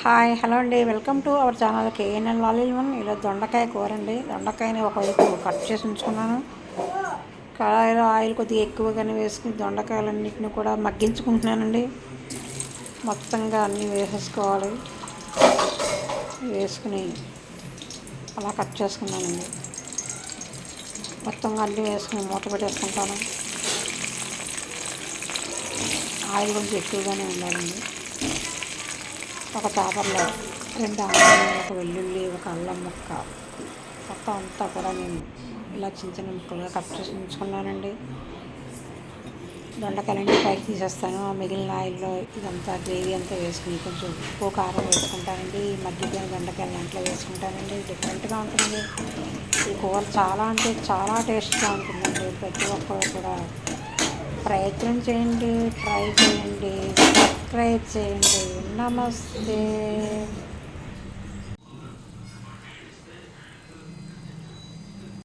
Hi hello అండి. Welcome to our channel KNL లాలీల్ one. ఇలా దొండకాయ కూర అండి. దొండకాయని ఒకవైపు కట్ చేసి ఉంచుకున్నాను. కళాయిలో ఆయిల్ కొద్దిగా ఎక్కువగానే వేసుకుని దొండకాయలన్నింటిని కూడా మగ్గించుకుంటున్నానండి. మొత్తంగా అన్నీ వేసేసుకోవాలి. వేసుకుని అలా కట్ చేసుకున్నానండి. మొత్తంగా అన్నీ వేసుకుని మూత పెట్టేసుకుంటాను. ఆయిల్ కొంచెం ఎక్కువగానే ఉండాలండి. ఒక పేపర్లో రెండు ఆనియన్ ఒక వెల్లుల్లి ఒక అల్లం ముక్క. మొత్తం అంతా కూడా నేను ఇలా చిన్న చిన్న ముక్కలుగా కట్ చేసి ఉంచుకున్నానండి. దొండకాయలన్నీ పైకి తీసేస్తాను. ఆ మిగిలిన ఆయిల్లో ఇదంతా గ్రేవీ అంతా వేసుకుని కొంచెం ఉప్పు కారం వేసుకుంటానండి. ఈ మధ్యకాయ దొండకాయలు దాంట్లో వేసుకుంటానండి. డిఫరెంట్గా ఉంటుంది ఈ కూర చాలా అంటే చాలా టేస్ట్గా ఉంటుందండి. ప్రతి ఒక్కరు కూడా ప్రయత్నం చేయండి ట్రై చేయండి సబ్స్క్రైబ్ చేయండి. నమస్తే.